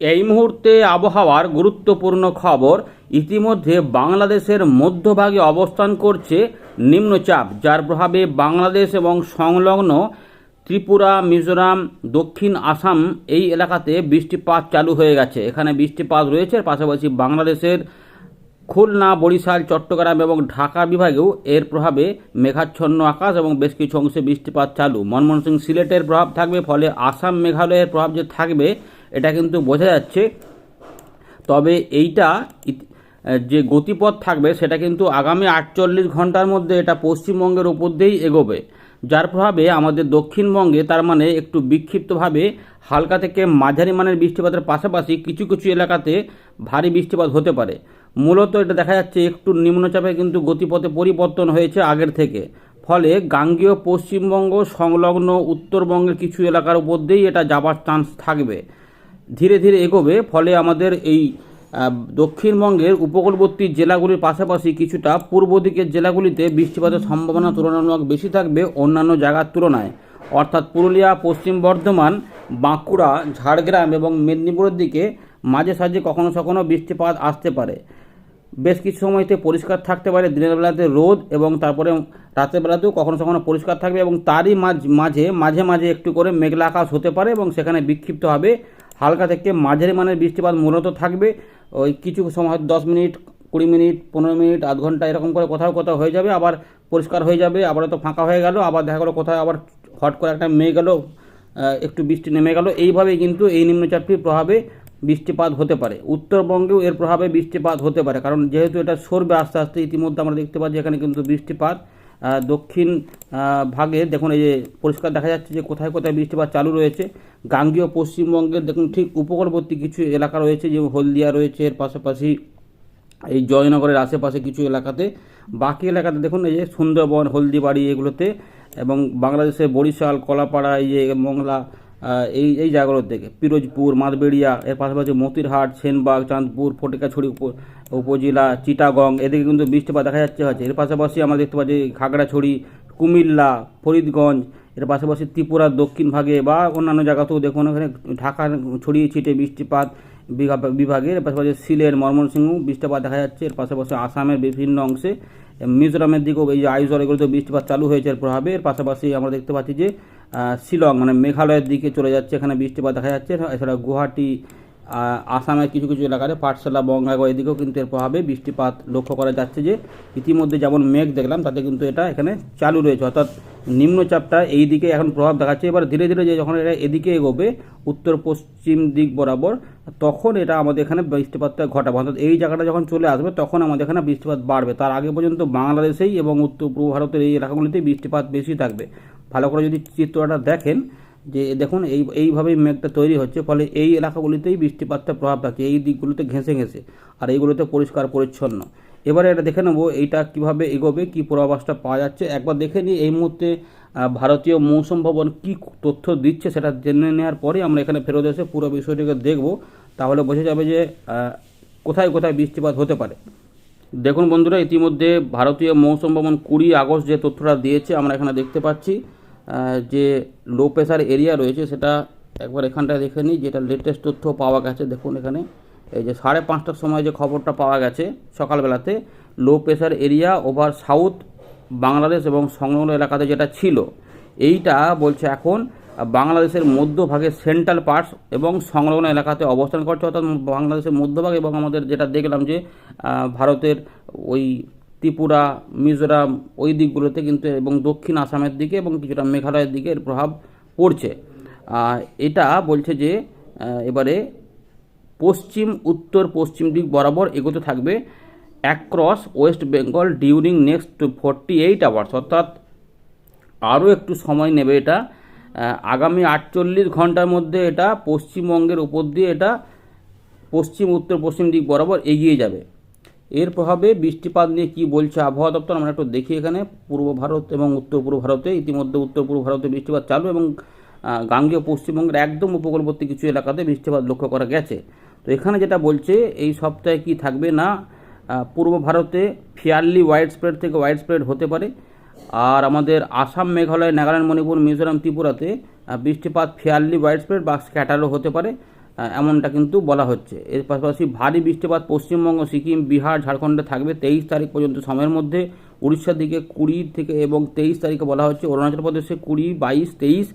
এই মুহূর্তে আবহাওয়ার গুরুত্বপূর্ণ খবর, ইতিমধ্যে বাংলাদেশের মধ্যভাগে অবস্থান করছে নিম্নচাপ, যার প্রভাবে বাংলাদেশ এবং সংলগ্ন ত্রিপুরা, মিজোরাম, দক্ষিণ আসাম এই এলাকাতে বৃষ্টিপাত চালু হয়ে গেছে। এখানে বৃষ্টিপাত রয়েছে পাশাপাশি বাংলাদেশের খুলনা, বরিশাল, চট্টগ্রাম এবং ঢাকা বিভাগেও এর প্রভাবে মেঘাচ্ছন্ন আকাশ এবং বেশ কিছু অংশে বৃষ্টিপাত চালু। মনমোহন সিং সিলেটের প্রভাব থাকবে, ফলে আসাম মেঘালয়ের প্রভাব যে থাকবে এটা কিন্তু বোঝা যাচ্ছে। তবে এইটা যে গতিপথ থাকবে, সেটা কিন্তু আগামী আটচল্লিশ ঘণ্টার মধ্যে এটা পশ্চিমবঙ্গের উপর দিয়েই এগোবে। যার প্রভাবে আমাদের দক্ষিণবঙ্গে, তার মানে একটু বিক্ষিপ্তভাবে হালকা থেকে মাঝারি মানের বৃষ্টিপাতের পাশাপাশি কিছু কিছু এলাকাতে ভারী বৃষ্টিপাত হতে পারে। মূলত এটা দেখা যাচ্ছে একটু নিম্নচাপে কিন্তু গতিপথে পরিবর্তন হয়েছে আগের থেকে। ফলে গাঙ্গেয় পশ্চিমবঙ্গ, সংলগ্ন উত্তরবঙ্গের কিছু এলাকার উপর দিয়েই এটা যাবার চান্স থাকবে। ধীরে ধীরে এগোবে, ফলে আমাদের এই দক্ষিণবঙ্গের উপকূলবর্তী জেলাগুলির পাশাপাশি কিছুটা পূর্ব দিকের জেলাগুলিতে বৃষ্টিপাতের সম্ভাবনা তুলনামূলক বেশি থাকবে অন্যান্য জায়গার তুলনায়। অর্থাৎ পুরুলিয়া, পশ্চিম বর্ধমান, বাঁকুড়া, ঝাড়গ্রাম এবং মেদিনীপুরের দিকে মাঝে সাঝে কখনো কখনো বৃষ্টিপাত আসতে পারে। বেশ কিছু সময়তে পরিষ্কার থাকতে পারে দিনের বেলাতে রোদ এবং তারপরে রাতের বেলাতেও কখনো কখনো পরিষ্কার থাকবে এবং তারই মাঝে মাঝে মাঝে একটু করে মেঘলা আকাশ হতে পারে এবং সেখানে বিক্ষিপ্ত হবে হালকা থেকে মাঝারি মানের বৃষ্টিপাত মূলত থাকবে। ওই কিছু সময় দশ মিনিট, কুড়ি মিনিট, পনেরো মিনিট, আধ ঘণ্টা এরকম করে কোথাও কোথাও হয়ে যাবে, আবার পরিষ্কার হয়ে যাবে, আবার তো ফাঁকা হয়ে গেল, আবার দেখা গেলো কোথাও আবার হট করে একটা মেঘ গেল একটু বৃষ্টি নেমে গেল। এইভাবেই কিন্তু এই নিম্নচাপটির প্রভাবে বৃষ্টিপাত হতে পারে। উত্তরবঙ্গেও এর প্রভাবে বৃষ্টিপাত হতে পারে, কারণ যেহেতু এটা সরবে আস্তে আস্তে, ইতিমধ্যে আমরা দেখতে পাচ্ছি এখানে কিন্তু বৃষ্টিপাত দক্ষিণ ভাগে, দেখুন এই যে পরিষ্কার দেখা যাচ্ছে যে কোথায় কোথায় বৃষ্টিপাত চালু রয়েছে। গাঙ্গীয় পশ্চিমবঙ্গের, দেখুন ঠিক উপকূলবর্তী কিছু এলাকা রয়েছে যে হলদিয়া রয়েছে, এর পাশাপাশি এই জয়নগরের আশেপাশে কিছু এলাকাতে। বাকি এলাকাতে দেখুন এই যে সুন্দরবন, হলদিবাড়ি এগুলোতে এবং বাংলাদেশের বরিশাল, কলাপাড়া, এই যে মংলা এই এই জায়গাগুলোর থেকে পিরোজপুর, মাদবেড়িয়া, এর পাশাপাশি মতিরহাট, সেনবাগ, চাঁদপুর, ফটিকাছড়ি উপজেলা, চিটাগং, এদিকে কিন্তু বৃষ্টিপাত দেখা যাচ্ছে, হচ্ছে। এর পাশাপাশি আমরা দেখতে পাচ্ছি খাগড়াছড়ি, কুমিল্লা, ফরিদগঞ্জ, এর পাশাপাশি ত্রিপুরার দক্ষিণ ভাগে বা অন্যান্য জায়গাতেও দেখুন, ওখানে ঢাকা ছড়িয়ে ছিটে বৃষ্টিপাত বিভাগের, এর পাশাপাশি সিলেট, ময়মনসিংহ বৃষ্টিপাত দেখা যাচ্ছে, এর পাশাপাশি আসামের বিভিন্ন অংশে। মিজোরামের দিকেও এই যে আইজল এগুলোতে বৃষ্টিপাত চালু হয়েছে, এর প্রভাবে। এর পাশাপাশি আমরা দেখতে পাচ্ছি যে শিলং মানে মেঘালয়ের দিকে চলে যাচ্ছে, এখানে বৃষ্টিপাত দেখা যাচ্ছে। এছাড়া গুয়াহাটি আসামের কিছু কিছু এলাকাতে পাঠশালা বঙ্গাগড় এদিকেও কিন্তু এর প্রভাবে বৃষ্টিপাত লক্ষ্য করা যাচ্ছে যে, ইতিমধ্যে যেমন মেঘ দেখলাম, তাতে কিন্তু এটা এখানে চালু রয়েছে। অর্থাৎ নিম্নচাপটা এই দিকে এখন প্রভাব দেখাচ্ছে। এবার ধীরে ধীরে যে যখন এটা এদিকে এগোবে, উত্তর, পশ্চিম দিক বরাবর, তখন এটা আমাদের এখানে বৃষ্টিপাতটা ঘটাবে। অর্থাৎ এই জায়গাটা যখন চলে আসবে, তখন আমাদের এখানে বৃষ্টিপাত বাড়বে। তার আগে পর্যন্ত বাংলাদেশেই এবং উত্তর পূর্ব ভারতের এই এলাকাগুলিতেই বৃষ্টিপাত বেশি থাকবে। ভালো করে যদি চিত্রটা দেখেন যে দেখুন, এই, এইভাবেই মেঘটা তৈরি হচ্ছে, ফলে এই এলাকাগুলিতেই বৃষ্টিপাতটা প্রভাব থাকে, এই দিকগুলোতে ঘেঁষে ঘেঁষে, আর এইগুলোতে পরিষ্কার পরিচ্ছন্ন। এবারে এটা দেখে নেব, এইটা কীভাবে এগোবে, কি পূর্বাভাসটা পাওয়া যাচ্ছে। একবার দেখে নিই, এই মুহূর্তে ভারতীয় মৌসুম ভবন কী তথ্য দিচ্ছে সেটা জেনে নেওয়ার পরে আমরা এখানে ফেরত এসে পুরো বিষয়টিকে দেখব। তাহলে বোঝা যাবে যে কোথায় কোথায় বৃষ্টিপাত হতে পারে। দেখুন বন্ধুরা, ইতিমধ্যে ভারতীয় মৌসুম ভবন কুড়ি আগস্ট যে তথ্যটা দিয়েছে, আমরা এখানে দেখতে পাচ্ছি। যে লো প্রেশার এরিয়া রয়েছে, সেটা একবার এখানটায় দেখে নিই, যেটা লেটেস্ট তথ্য পাওয়া গেছে। দেখুন এখানে, এই যে সাড়ে পাঁচটার সময় যে খবরটা পাওয়া গেছে সকালবেলাতে low pressure area over south Bangladesh এবং সংলগ্ন এলাকাতে যেটা ছিল, এইটা বলছে এখন বাংলাদেশের মধ্যভাগে সেন্ট্রাল পার্টস এবং সংলগ্ন এলাকাতে অবস্থান করছে। অর্থাৎ বাংলাদেশের মধ্যভাগ এবং আমাদের যেটা দেখলাম যে ভারতের ওই ত্রিপুরা, মিজোরাম ওই দিকগুলোতে কিন্তু এবং দক্ষিণ আসামের দিকে এবং কিছুটা মেঘালয়ের দিকে এর প্রভাব পড়ছে। এটা বলছে যে এবারে পশ্চিম, উত্তর, পশ্চিম দিক বরাবর এগোতে থাকবে across West Bengal during next forty eight hours অর্থাৎ আরও একটু সময় নেবে এটা। আগামী আটচল্লিশ ঘণ্টার মধ্যে এটা পশ্চিমবঙ্গের উপর দিয়ে এটা পশ্চিম, উত্তর, পশ্চিম দিক বরাবর এগিয়ে যাবে। এর প্রভাবে বৃষ্টিপাত নিয়ে কি বলছে আবহাওয়া দপ্তর, আমরা একটু দেখি এখানে। পূর্ব ভারত এবং উত্তর পূর্ব ভারতে ইতিমধ্যে উত্তর পূর্ব ভারতে বৃষ্টিপাত চালু এবং গাঙ্গেয় পশ্চিমবঙ্গের একদম উপকূলবর্তী কিছু এলাকাতে বৃষ্টিপাত লক্ষ্য করা গেছে। তো এখানে যেটা বলছে, এই সপ্তাহে কি থাকবে না? পূর্ব ভারতে ফিয়ারলি ওয়াইড স্প্রেড থেকে ওয়াইড স্প্রেড হতে পারে। আর আমাদের আসাম, মেঘালয়, নাগাল্যান্ড, মণিপুর, মিজোরাম, ত্রিপুরাতে বৃষ্টিপাত ফেয়ারলি ওয়াইড স্প্রেড বা স্ক্যাটারও হতে পারে। এমনটা কিন্তু বলা হচ্ছে। এর পাশাপাশি ভারী বৃষ্টিপাত পশ্চিমবঙ্গ, সিকিম, বিহার, ঝাড়খণ্ডে থাকবে তেইশ তারিখ পর্যন্ত সময়ের মধ্যে। উড়িষ্যার দিকে কুড়ি থেকে এবং তেইশ তারিখে বলা হচ্ছে অরুণাচল প্রদেশে কুড়ি, বাইশ, তেইশ,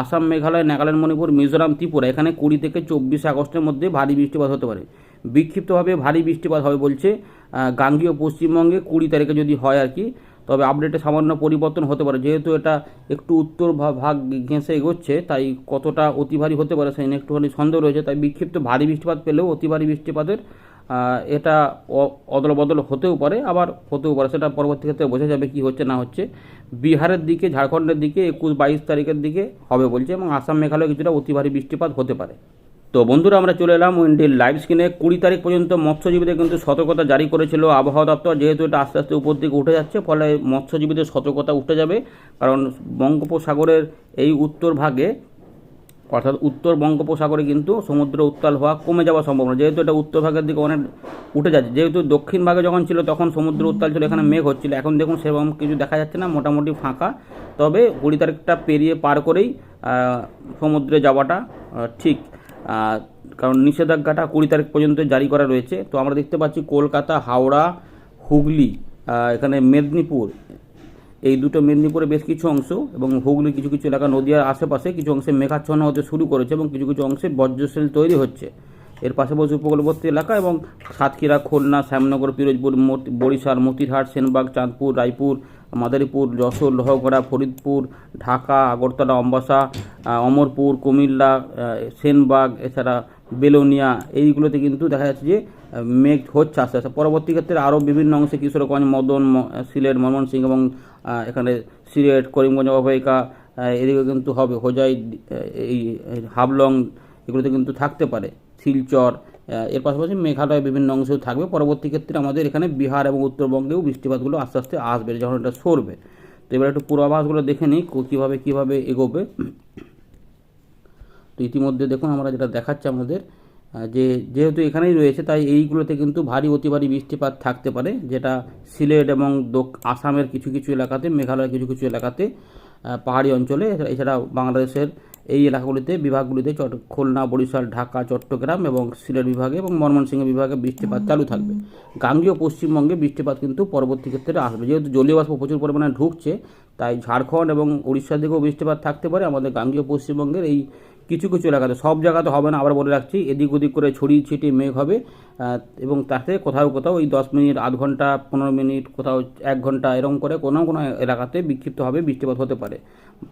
আসাম, মেঘালয়, নাগাল্যান্ড, মণিপুর, মিজোরাম, ত্রিপুরা। এখানে কুড়ি থেকে চব্বিশে আগস্টের মধ্যে ভারী বৃষ্টিপাত হতে পারে। বিক্ষিপ্তভাবে ভারী বৃষ্টিপাত হবে বলছে গাঙ্গীয় পশ্চিমবঙ্গে কুড়ি তারিখে যদি হয় আর কি তবে আপডেটে সামান্য পরিবর্তন হতে পারে। যেহেতু এটা একটু উত্তর ভাগ ঘেঁষে এগোচ্ছে, তাই কতটা অতি ভারী হতে পারে সেই একটুখানি সন্দেহ রয়েছে। তাই বিক্ষিপ্ত ভারী বৃষ্টিপাত পেলেও অতি ভারী বৃষ্টিপাতের এটা অদল বদল হতেও পারে, আবার হতেও পারে। সেটা পরবর্তী ক্ষেত্রে বোঝা যাবে কি হচ্ছে না হচ্ছে। বিহারের দিকে, ঝাড়খণ্ডের দিকে, একুশ বাইশ তারিখের দিকে হবে বলছে, এবং আসাম মেঘালয় কিছুটা অতি ভারী বৃষ্টিপাত হতে পারে। তো বন্ধুরা, আমরা চলে এলাম উইন্ডির লাইভ স্ক্রিনে কুড়ি তারিখ পর্যন্ত মৎস্যজীবীদের কিন্তু সতর্কতা জারি করেছিল আবহাওয়া দপ্তর, যেহেতু এটা আস্তে আস্তে উপর দিকে উঠে যাচ্ছে, ফলে মৎস্যজীবীদের সতর্কতা উঠে যাবে। কারণ বঙ্গোপসাগরের এই উত্তর ভাগে, অর্থাৎ উত্তর বঙ্গোপসাগরে কিন্তু সমুদ্র উত্তাল হওয়া কমে যাওয়ার সম্ভাবনা, যেহেতু এটা উত্তর ভাগের দিকে অনেক উঠে যাচ্ছে। যেহেতু দক্ষিণ ভাগে যখন ছিল, তখন সমুদ্র উত্তাল ছিল, এখানে মেঘ হচ্ছিল। এখন দেখুন, সেরকম কিছু দেখা যাচ্ছে না, মোটামুটি ফাঁকা। তবে কুড়ি তারিখটা পেরিয়ে পার করেই সমুদ্রে যাওয়াটা ঠিক। কারণ নিষেধাজ্ঞাটা কুড়ি তারিখ পর্যন্ত জারি করা রয়েছে। তো আমরা দেখতে পাচ্ছি কলকাতা, হাওড়া, হুগলি এখানে মেদিনীপুর, এই দুটো মেদিনীপুরে বেশ কিছু অংশ এবং হুগলি কিছু কিছু এলাকা, নদীয়ার আশেপাশে কিছু অংশে মেঘাচ্ছন্ন হতে শুরু করেছে এবং কিছু কিছু অংশে বর্জ্যশীল তৈরি হচ্ছে। এর পাশাপাশি উপকূলবর্তী এলাকা এবং সাতক্ষীরা খুলনা শ্যামনগর পিরোজপুর বরিশাল মতিরহাট সেনবাগ চাঁদপুর রায়পুর মাদারীপুর যশোর লোহগড়া ফরিদপুর ঢাকা আগরতলা অম্বাসা অমরপুর কুমিল্লা সেনবাগ এছাড়া বেলোনিয়া এইগুলোতে কিন্তু দেখা যাচ্ছে যে মেঘ হচ্ছে আস্তে আস্তে। পরবর্তী ক্ষেত্রে আরও বিভিন্ন অংশে কিশোরগঞ্জ মদন সিলেট ময়মনসিংহ এবং এখানে সিলেট করিমগঞ্জ অববাহিকা আহ, এদিকে কিন্তু হবে হোজাই এই হাবলং এগুলোতে কিন্তু থাকতে পারে। শিলচর এর পাশাপাশি মেঘালয় বিভিন্ন অংশেও থাকবে। পরবর্তী ক্ষেত্রে আমাদের এখানে বিহার এবং উত্তরবঙ্গেও বৃষ্টিপাতগুলো আস্তে আস্তে আসবে, যখন এটা সরবে। তো এবার একটু পূর্বাভাসগুলো দেখে নিই কীভাবে কীভাবে এগোবে। তো ইতিমধ্যে দেখুন আমরা যেটা দেখাচ্ছে আমাদের যে যেহেতু এখানেই রয়েছে, তাই এইগুলোতে কিন্তু ভারী, অতি ভারী বৃষ্টিপাত থাকতে পারে, যেটা সিলেট এবং আসামের কিছু কিছু এলাকাতে, মেঘালয়ের কিছু কিছু এলাকাতে পাহাড়ি অঞ্চলে, এছাড়া বাংলাদেশের এই এলাকাগুলিতে, বিভাগগুলিতে খুলনা, বরিশাল, ঢাকা, চট্টগ্রাম এবং সিলেট বিভাগে এবং ময়মনসিংহ বিভাগে বৃষ্টিপাত চালু থাকবে। গাঙ্গীয় পশ্চিমবঙ্গে বৃষ্টিপাত কিন্তু পরবর্তী ক্ষেত্রে আসবে। যেহেতু জলীয় বাষ্প প্রচুর পরিমাণে ঢুকছে, তাই ঝাড়খণ্ড এবং উড়িষ্যার দিকেও বৃষ্টিপাত থাকতে পারে। আমাদের গাঙ্গীয় পশ্চিমবঙ্গের এই কিছু কিছু এলাকাতে, সব জায়গাতে হবে না, আবার বলে রাখছি, এদিক ওদিক করে ছড়িয়ে ছিটিয়ে মেঘ হবে এবং তাতে কোথাও কোথাও ওই দশ মিনিট, আধ ঘণ্টা, পনেরো মিনিট, কোথাও এক ঘণ্টা, এরকম করে কোনো কোনো এলাকাতে বিক্ষিপ্তভাবে বৃষ্টিপাত হতে পারে।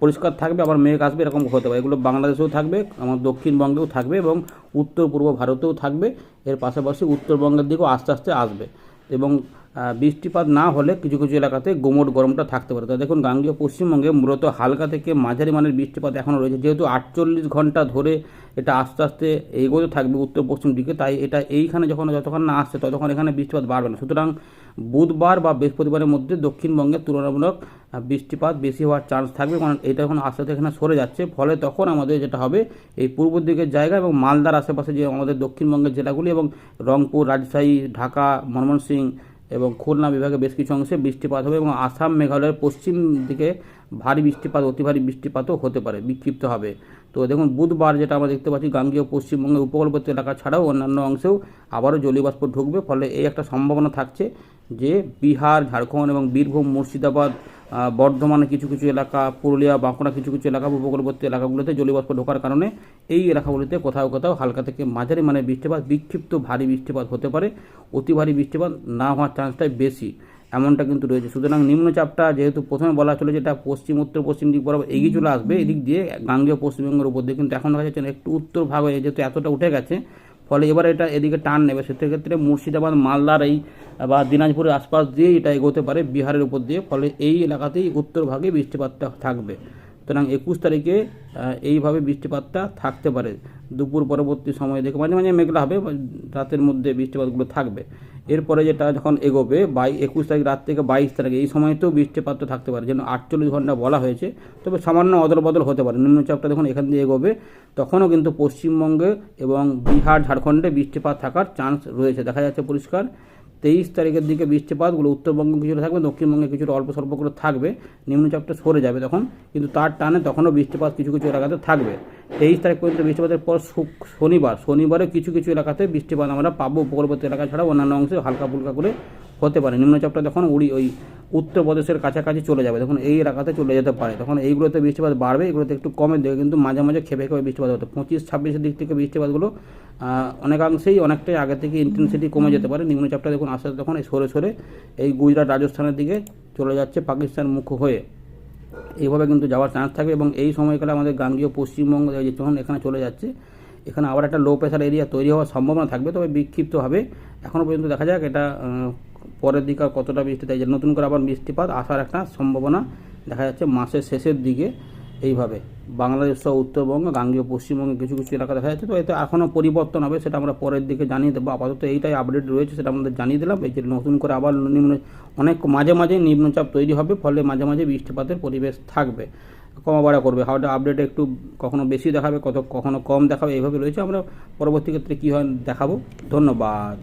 পরিষ্কার থাকবে, আবার মেঘ আসবে, এরকম হতে পারে। এগুলো বাংলাদেশেও থাকবে, আমার দক্ষিণবঙ্গেও থাকবে, এবং উত্তর পূর্ব ভারতেও থাকবে, এর পাশাপাশি উত্তরবঙ্গের দিকেও আস্তে আস্তে আসবে। এবং বৃষ্টিপাত না হলে কিছু কিছু এলাকাতে গোমট গরমটা থাকতে পারে। তাই দেখুন, গাঙ্গীয় পশ্চিমবঙ্গে মূলত হালকা থেকে মাঝারি মানের বৃষ্টিপাত এখনও রয়েছে। যেহেতু আটচল্লিশ ঘণ্টা ধরে এটা আস্তে আস্তে এগোতে থাকবে উত্তর পশ্চিম দিকে, তাই এটা এইখানে যখন যতক্ষণ না আসছে ততক্ষণ এখানে বৃষ্টিপাত বাড়বে না। সুতরাং বুধবার বা বৃহস্পতিবারের মধ্যে দক্ষিণবঙ্গে তুলনামূলক বৃষ্টিপাত বেশি হওয়ার চান্স থাকবে, কারণ এটা এখন আস্তে আস্তে এখানে সরে যাচ্ছে। ফলে তখন আমাদের যেটা হবে, এই পূর্ব দিকের জায়গা এবং মালদার আশেপাশে যে আমাদের দক্ষিণবঙ্গের জেলাগুলি এবং রংপুর, রাজশাহী, ঢাকা ময়মনসিংহ এবং খুলনা বিভাগে বেশ কিছু অংশে বৃষ্টিপাত হবে এবং আসাম, মেঘালয়ের পশ্চিম দিকে ভারী বৃষ্টিপাত, অতি ভারী বৃষ্টিপাতও হতে পারে, বিক্ষিপ্ত হবে। তো দেখুন, বুধবার যেটা আমরা দেখতে পাচ্ছি, গাঙ্গীয় পশ্চিমবঙ্গের উপকূলবর্তী এলাকা ছাড়াও অন্যান্য অংশেও আবারও জলীয়বাষ্প ঢুকবে, ফলে এই একটা সম্ভাবনা থাকছে যে বিহার, ঝাড়খণ্ড এবং বীরভূম, মুর্শিদাবাদ আহ, বর্ধমানে কিছু কিছু এলাকা পুরুলিয়া বাঁকুড়া কিছু কিছু এলাকা উপকূলবর্তী এলাকাগুলোতে জলীয়বাষ্প ঢোকার কারণে এই এলাকাগুলিতে কোথাও কোথাও হালকা থেকে মাঝারি মানের বৃষ্টিপাত বিক্ষিপ্ত ভারী বৃষ্টিপাত হতে পারে। অতি ভারী বৃষ্টিপাত না হওয়ার চান্সটাই বেশি। এমনটা কিন্তু রয়েছে। সুতরাং নিম্নচাপটা যেহেতু প্রথমে বলা ছিল যেটা পশ্চিম উত্তর পশ্চিম দিক বরাবর এগিয়ে চলে আসবে এদিক দিয়ে গাঙ্গেয় পশ্চিমবঙ্গের উপর দিয়ে। কিন্তু এখন দেখা যাচ্ছে একটু উত্তর ভাগ হয়ে যেহেতু এতটা উঠে গেছে ফলে এবার এটা এদিকে টান নেবে। সেক্ষেত্রে মুর্শিদাবাদ, মালদার এই, বা দিনাজপুরের আশপাশ দিয়ে এটা এগোতে পারে বিহারের উপর দিয়ে। ফলে এই এলাকাতেই উত্তর ভাগে বৃষ্টিপাতটা থাকবে। সুতরাং একুশ তারিখে এইভাবে বৃষ্টিপাতটা থাকতে পারে। দুপুর পরবর্তী সময় দেখে মাঝে মাঝে মেঘলা হবে রাতের মধ্যে বৃষ্টিপাতগুলো থাকবে। এরপরে যেটা যখন এগোবে বাই একুশ তারিখ রাত থেকে বাইশ তারিখে, এই সময়তেও বৃষ্টিপাত থাকতে পারে, যেন আটচল্লিশ ঘণ্টা বলা হয়েছে। তবে সামান্য অদল বদল হতে পারে। নিম্নচাপটা যখন এখান দিয়ে এগোবে। তখনও কিন্তু পশ্চিমবঙ্গে এবং বিহার, ঝাড়খণ্ডে বৃষ্টিপাত থাকার চান্স রয়েছে। দেখা যাচ্ছে পরিষ্কার। তেইশ তারিখের দিকে বৃষ্টিপাতগুলো উত্তরবঙ্গে কিছুটা থাকবে, দক্ষিণবঙ্গে কিছুটা অল্প স্বল্প করে থাকবে, নিম্নচাপটা সরে যাবে তখন, কিন্তু তার টানে তখনও বৃষ্টিপাত কিছু কিছু এলাকাতে থাকবে। তেইশ তারিখ পর্যন্ত বৃষ্টিপাতের পর শনিবার, শনিবারে কিছু কিছু এলাকাতে বৃষ্টিপাত আমরা পাবো, উপকূলবর্তী এলাকা ছাড়া অন্যান্য অংশে হালকা ফুলকা করে হতে পারে। নিম্নচাপটা যখন উড়ি, ওই উত্তরপ্রদেশের কাছাকাছি চলে যাবে, তখন এই এলাকাতে চলে যেতে পারে। তখন এইগুলোতে বৃষ্টিপাত বাড়বে, এগুলোতে একটু কমে দেবে, কিন্তু মাঝে মাঝে খেপে খেপে বৃষ্টিপাত হতো পঁচিশ, ছাব্বিশের দিক থেকে বৃষ্টিপাতগুলো অনেকাংশেই অনেকটাই আগে থেকে ইন্টেন্সিটি কমে যেতে পারে। নিম্নচাপটা দেখুন আস্তে তখন এই সরে সরে এই গুজরাট, রাজস্থানের দিকে চলে যাচ্ছে, পাকিস্তান মুখ হয়ে। এইভাবে কিন্তু যাওয়ার চান্স থাকবে এবং এই সময়কালে আমাদের গাঙ্গীয় পশ্চিমবঙ্গ যখন এখানে চলে যাচ্ছে, এখানে আবার একটা লো প্রেশার এরিয়া তৈরি হওয়ার সম্ভাবনা থাকবে, তবে বিক্ষিপ্তভাবে এখনও পর্যন্ত দেখা যাক এটা পরের দিকে আর কতটা বৃষ্টি যে নতুন করে আবার বৃষ্টিপাত আসার একটা সম্ভাবনা দেখা যাচ্ছে মাসের শেষের দিকে এইভাবে। বাংলাদেশ সহ উত্তরবঙ্গ, গাঙ্গীয়, পশ্চিমবঙ্গে কিছু কিছু এলাকা দেখা যাচ্ছে। তো এতে এখনও পরিবর্তন হবে সেটা আমরা পরের দিকে জানিয়ে দেবো। আপাতত এইটাই আপডেট রয়েছে সেটা আমাদের জানিয়ে দিলাম। এই যে নতুন করে আবার নিম্ন, অনেক মাঝে মাঝে নিম্নচাপ তৈরি হবে, ফলে মাঝে মাঝে বৃষ্টিপাতের পরিবেশ থাকবে। কমা বাড়া করবে। হাওয়াটা আপডেট একটু কখনো বেশি দেখাবে, কত কখনো কম দেখাবে, এইভাবে রয়েছে। আমরা পরবর্তী ক্ষেত্রে কী হয় দেখাবো। ধন্যবাদ।